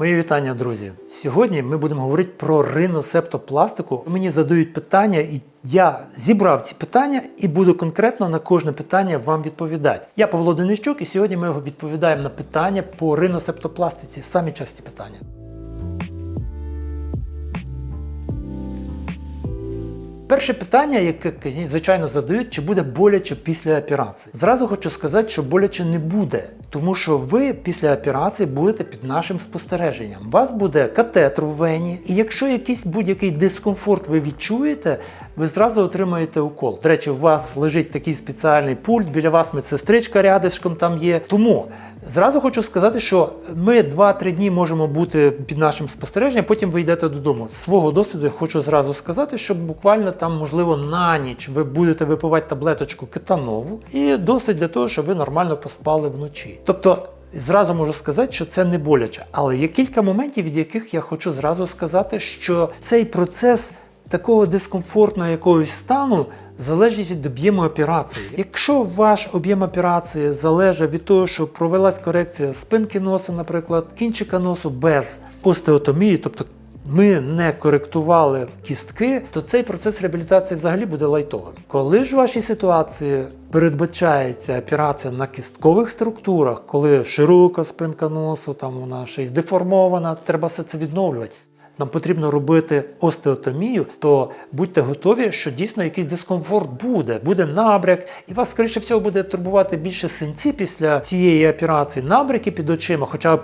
Мої вітання, друзі. Сьогодні ми будемо говорити про риносептопластику. Мені задають питання, і я зібрав ці питання і буду конкретно на кожне питання вам відповідати. Я Павло Денищук, і сьогодні ми відповідаємо на питання по риносептопластиці. Самі часті питання. Перше питання, яке звичайно задають, чи буде боляче після операції. Зразу хочу сказати, що боляче не буде, тому що ви після операції будете під нашим спостереженням. У вас буде катетр в вені, і якщо якийсь будь-який дискомфорт ви відчуєте, ви зразу отримаєте укол. До речі, у вас лежить такий спеціальний пульт, біля вас медсестричка рядишком там є. Тому Зразу хочу сказати, що ми 2-3 дні можемо бути під нашим спостереженням, потім ви йдете додому. З свого досвіду я хочу зразу сказати, що буквально там, можливо, на ніч ви будете випивати таблеточку кетанову, і досить для того, щоб ви нормально поспали вночі. Тобто. Зразу можу сказати, що це не боляче, але є кілька моментів, від яких я хочу зразу сказати, що цей процес такого дискомфортного якогось стану залежить від об'єму операції. Якщо ваш об'єм операції залежить від того, що провелась корекція спинки носа, наприклад, кінчика носу без остеотомії, тобто ми не коректували кістки, то цей процес реабілітації взагалі буде лайтовим. Коли ж в вашій ситуації передбачається операція на кісткових структурах, коли широка спинка носу, там вона й деформована, треба все це відновлювати нам потрібно робити остеотомію, то будьте готові, що дійсно якийсь дискомфорт буде, буде набряк, і вас, скоріше всього, буде турбувати більше синці після цієї операції, набряки під очима. Хоча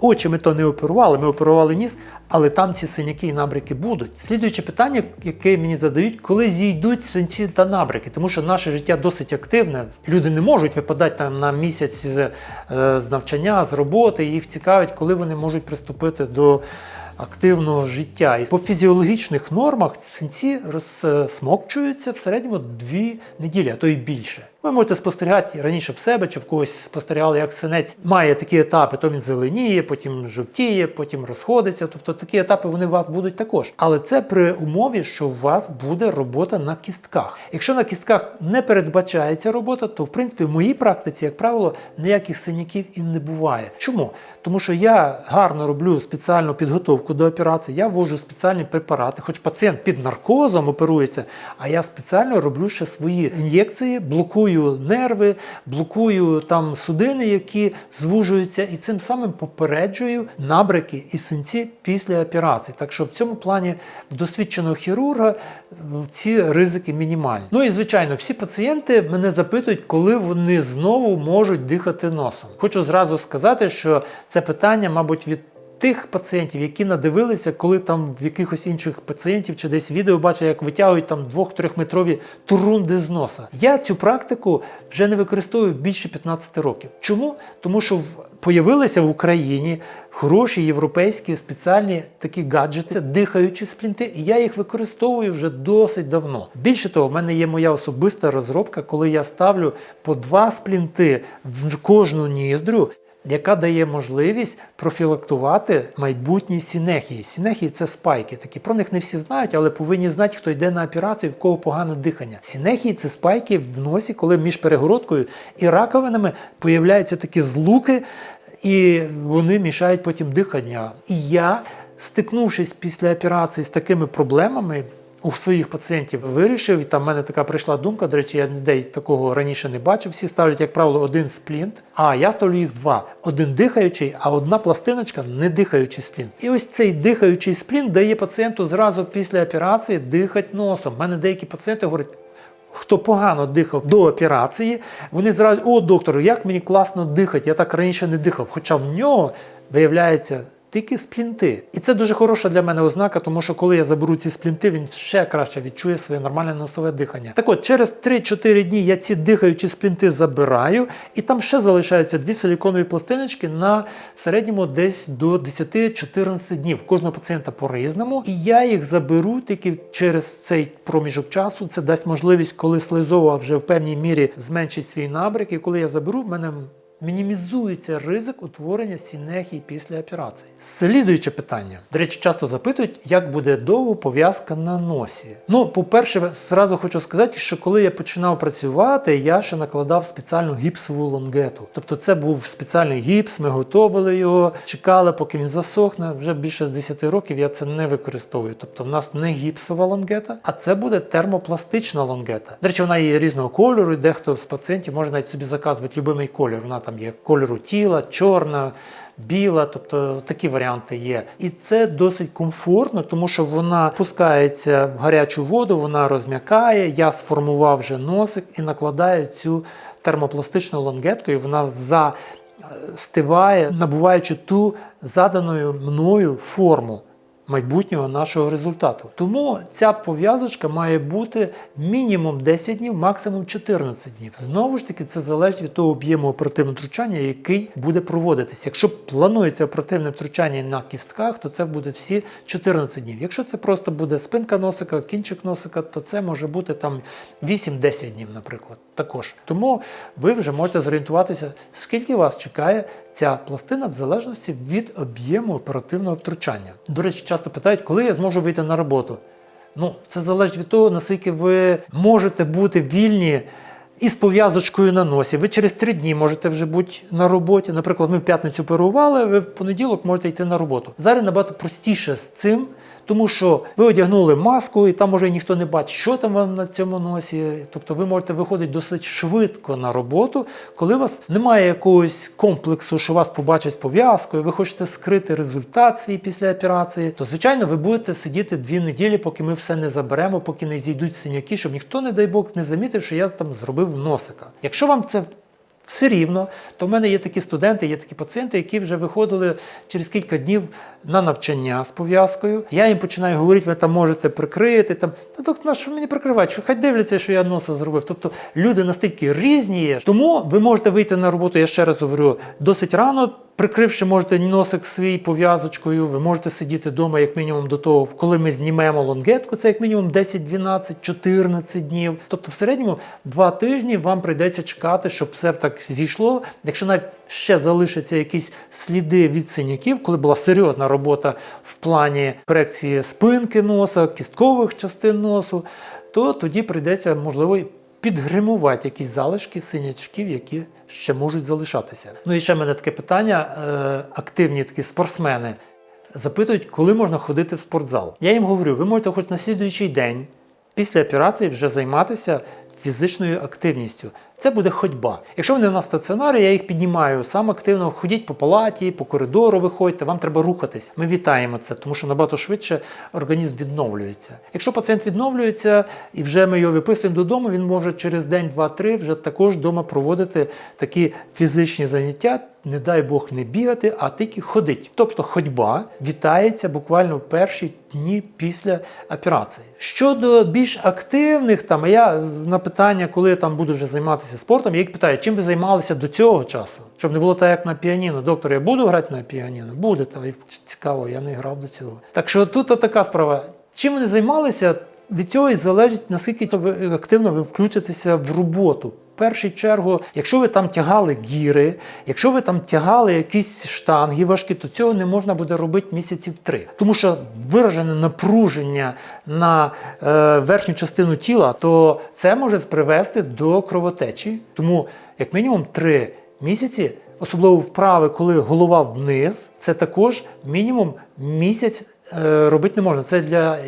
очі ми то не оперували, ми оперували ніс, але там ці синяки і набряки будуть. Слідуюче питання, яке мені задають, коли зійдуть синці та набряки, тому що наше життя досить активне. Люди не можуть випадати там на місяць з, е, з навчання, з роботи. Їх цікавить, коли вони можуть приступити до активного життя. І по фізіологічних нормах синці розсмокчуються в середньому дві неділі, а то й більше. Ви можете спостерігати раніше в себе чи в когось спостерігали, як синець має такі етапи, то він зеленіє, потім жовтіє, потім розходиться. Тобто такі етапи вони у вас будуть також. Але це при умові, що у вас буде робота на кістках. Якщо на кістках не передбачається робота, то в принципі в моїй практиці, як правило, ніяких синяків і не буває. Чому? Тому що я гарно роблю спеціальну підготовку до операції, я ввожу спеціальні препарати, хоч пацієнт під наркозом оперується, а я спеціально роблю ще свої ін'єкції, блокую нерви, блокую там судини, які звужуються, і цим самим попереджую набряки і синці після операції. Так що в цьому плані досвідченого хірурга ці ризики мінімальні. Ну і звичайно, всі пацієнти мене запитують, коли вони знову можуть дихати носом. Хочу зразу сказати, що це питання, мабуть, від тих пацієнтів, які надивилися, коли там в якихось інших пацієнтів чи десь відео бачать, як витягують там 2-3 метрові турунди з носа. Я цю практику вже не використовую більше 15 років. Чому? Тому що появилися в Україні хороші європейські спеціальні такі гаджети, дихаючі сплінти, і я їх використовую вже досить давно. Більше того, в мене є моя особиста розробка, коли я ставлю по два сплінти в кожну ніздрю яка дає можливість профілактувати майбутні сінехії. Сінехії це спайки. Такі про них не всі знають, але повинні знати, хто йде на операцію, в кого погане дихання. Сінехії це спайки в носі, коли між перегородкою і раковинами появляються такі злуки, і вони мішають потім дихання. І я, стикнувшись після операції з такими проблемами у своїх пацієнтів вирішив, і там в мене така прийшла думка, до речі, я ніде такого раніше не бачив. Всі ставлять, як правило, один сплінт, а я ставлю їх два: один дихаючий, а одна пластиночка не дихаючий сплінт. І ось цей дихаючий сплінт дає пацієнту зразу після операції дихати носом. У мене деякі пацієнти говорять. Хто погано дихав до операції, вони зразу, о, доктор, як мені класно дихати, я так раніше не дихав. Хоча в нього виявляється тільки сплінти. І це дуже хороша для мене ознака, тому що коли я заберу ці сплінти, він ще краще відчує своє нормальне носове дихання. Так от, через 3-4 дні я ці дихаючі сплінти забираю, і там ще залишаються дві силіконові пластиночки на середньому десь до 10-14 днів. Кожного пацієнта по-різному. І я їх заберу тільки через цей проміжок часу. Це дасть можливість, коли слизова вже в певній мірі зменшить свій набряк. І коли я заберу, в мене мінімізується ризик утворення синехії після операції. Слідуюче питання. До речі, часто запитують, як буде довго пов'язка на носі. Ну, по-перше, зразу хочу сказати, що коли я починав працювати, я ще накладав спеціальну гіпсову лонгету. Тобто це був спеціальний гіпс, ми готували його, чекали, поки він засохне. Вже більше 10 років я це не використовую. Тобто в нас не гіпсова лонгета, а це буде термопластична лонгета. До речі, вона є різного кольору, і дехто з пацієнтів може навіть собі заказувати любимий колір. Вона там є кольору тіла, чорна. Біла, тобто такі варіанти є. І це досить комфортно, тому що вона пускається в гарячу воду, вона розм'якає. Я сформував вже носик і накладаю цю термопластичну лонгетку, і вона застиває, набуваючи ту заданою мною форму майбутнього нашого результату. Тому ця пов'язочка має бути мінімум 10 днів, максимум 14 днів. Знову ж таки, це залежить від того об'єму оперативного втручання, який буде проводитися. Якщо планується оперативне втручання на кістках, то це буде всі 14 днів. Якщо це просто буде спинка носика, кінчик носика, то це може бути там 8-10 днів, наприклад. Також. Тому ви вже можете зорієнтуватися, скільки вас чекає ця пластина в залежності від об'єму оперативного втручання. До речі, часто питають, коли я зможу вийти на роботу. Ну, це залежить від того, наскільки ви можете бути вільні із пов'язочкою на носі. Ви через три дні можете вже бути на роботі. Наприклад, ми в п'ятницю перервали, ви в понеділок можете йти на роботу. Зараз набагато простіше з цим. Тому що ви одягнули маску, і там може ніхто не бачить, що там вам на цьому носі. Тобто ви можете виходити досить швидко на роботу, коли у вас немає якогось комплексу, що вас побачать з пов'язкою, ви хочете скрити результат свій після операції, то звичайно ви будете сидіти дві неділі, поки ми все не заберемо, поки не зійдуть синяки, щоб ніхто, не дай Бог, не замітив, що я там зробив носика. Якщо вам це все рівно, то в мене є такі студенти, є такі пацієнти, які вже виходили через кілька днів на навчання з пов'язкою. Я їм починаю говорити, ви там можете прикрити. Там, Та доктор, на що мені прикривають? Хай дивляться, що я носа зробив. Тобто люди настільки різні є. Тому ви можете вийти на роботу, я ще раз говорю, досить рано. Прикривши, можете носик свій пов'язочкою, ви можете сидіти вдома як мінімум до того, коли ми знімемо лонгетку, це як мінімум 10, 12, 14 днів. Тобто в середньому два тижні вам прийдеться чекати, щоб все так зійшло. Якщо навіть ще залишаться якісь сліди від синяків, коли була серйозна робота в плані корекції спинки носа, кісткових частин носу, то тоді прийдеться, можливо, підгримувати якісь залишки синячків, які ще можуть залишатися. Ну і ще в мене таке питання: е, активні такі спортсмени запитують, коли можна ходити в спортзал. Я їм говорю, ви можете хоч на слідуючий день після операції вже займатися фізичною активністю. Це буде ходьба. Якщо вони на стаціонарі, я їх піднімаю сам активно. Ходіть по палаті, по коридору виходьте, вам треба рухатись. Ми вітаємо це, тому що набагато швидше організм відновлюється. Якщо пацієнт відновлюється і вже ми його виписуємо додому, він може через день, два-три вже також вдома проводити такі фізичні заняття. Не дай Бог не бігати, а тільки ходить. Тобто ходьба вітається буквально в перші дні після операції. Щодо більш активних, там я на питання, коли я там буду вже займатися спортом, я їх питаю, чим ви займалися до цього часу? Щоб не було так, як на піаніно. Доктор, я буду грати на піаніно? Буде, та цікаво, я не грав до цього. Так що тут така справа. Чим вони займалися? Від цього і залежить, наскільки активно ви включитеся в роботу. В першу чергу, якщо ви там тягали гіри, якщо ви там тягали якісь штанги важкі, то цього не можна буде робити місяців три. Тому що виражене напруження на е, верхню частину тіла, то це може привести до кровотечі. Тому, як мінімум, три місяці, особливо вправи, коли голова вниз, це також мінімум місяць робити не можна. Це для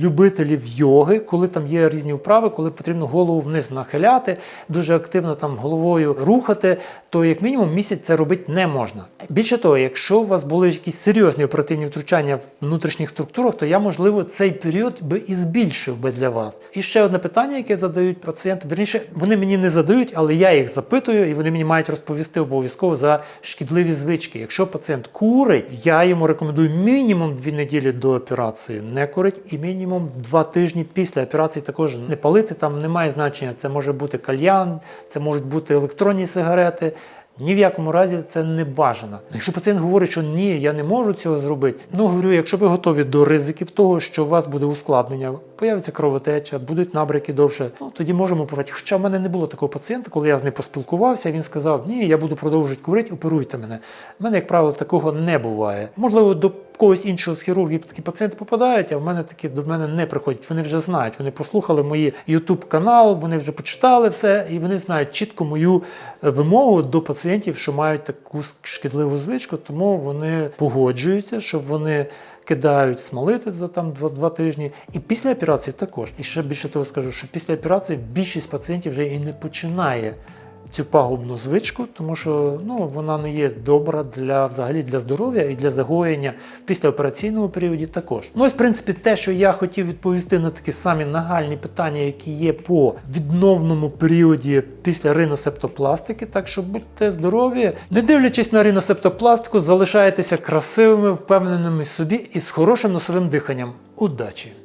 любителів йоги, коли там є різні вправи, коли потрібно голову вниз нахиляти, дуже активно там головою рухати, то як мінімум місяць це робити не можна. Більше того, якщо у вас були якісь серйозні оперативні втручання в внутрішніх структурах, то я, можливо, цей період би і збільшив би для вас. І ще одне питання, яке задають пацієнти. Верніше, вони мені не задають, але я їх запитую, і вони мені мають розповісти обов'язково за шкідливі звички. Якщо пацієнт курить, я йому рекомендую мінімум дві неділі до операції не курить, і мінімум два тижні після операції також не палити. Там немає значення. Це може бути кальян, це можуть бути електронні сигарети. Ні в якому разі це не бажано. Якщо пацієнт говорить, що ні, я не можу цього зробити, ну говорю, якщо ви готові до ризиків того, що у вас буде ускладнення, появиться кровотеча, будуть набряки довше, ну тоді можемо оперувати. Хоча в мене не було такого пацієнта, коли я з ним поспілкувався, він сказав, ні, я буду продовжувати курити, оперуйте мене. У мене, як правило, такого не буває. Можливо, до когось іншого з хірургів такі пацієнти попадають, а в мене такі до мене не приходять. Вони вже знають, вони послухали мої YouTube канал, вони вже почитали все, і вони знають чітко мою е, вимогу до пацієнтів, що мають таку шкідливу звичку, тому вони погоджуються, щоб вони. Кидають смолити за там два, два тижні, і після операції також. І ще більше того скажу, що після операції більшість пацієнтів вже і не починає цю пагубну звичку, тому що ну, вона не є добра для взагалі для здоров'я і для загоєння в післяопераційному періоді також. Ну ось, в принципі, те, що я хотів відповісти на такі самі нагальні питання, які є по відновному періоді після риносептопластики. Так що будьте здорові, не дивлячись на риносептопластику, залишайтеся красивими, впевненими собі і з хорошим носовим диханням. Удачі!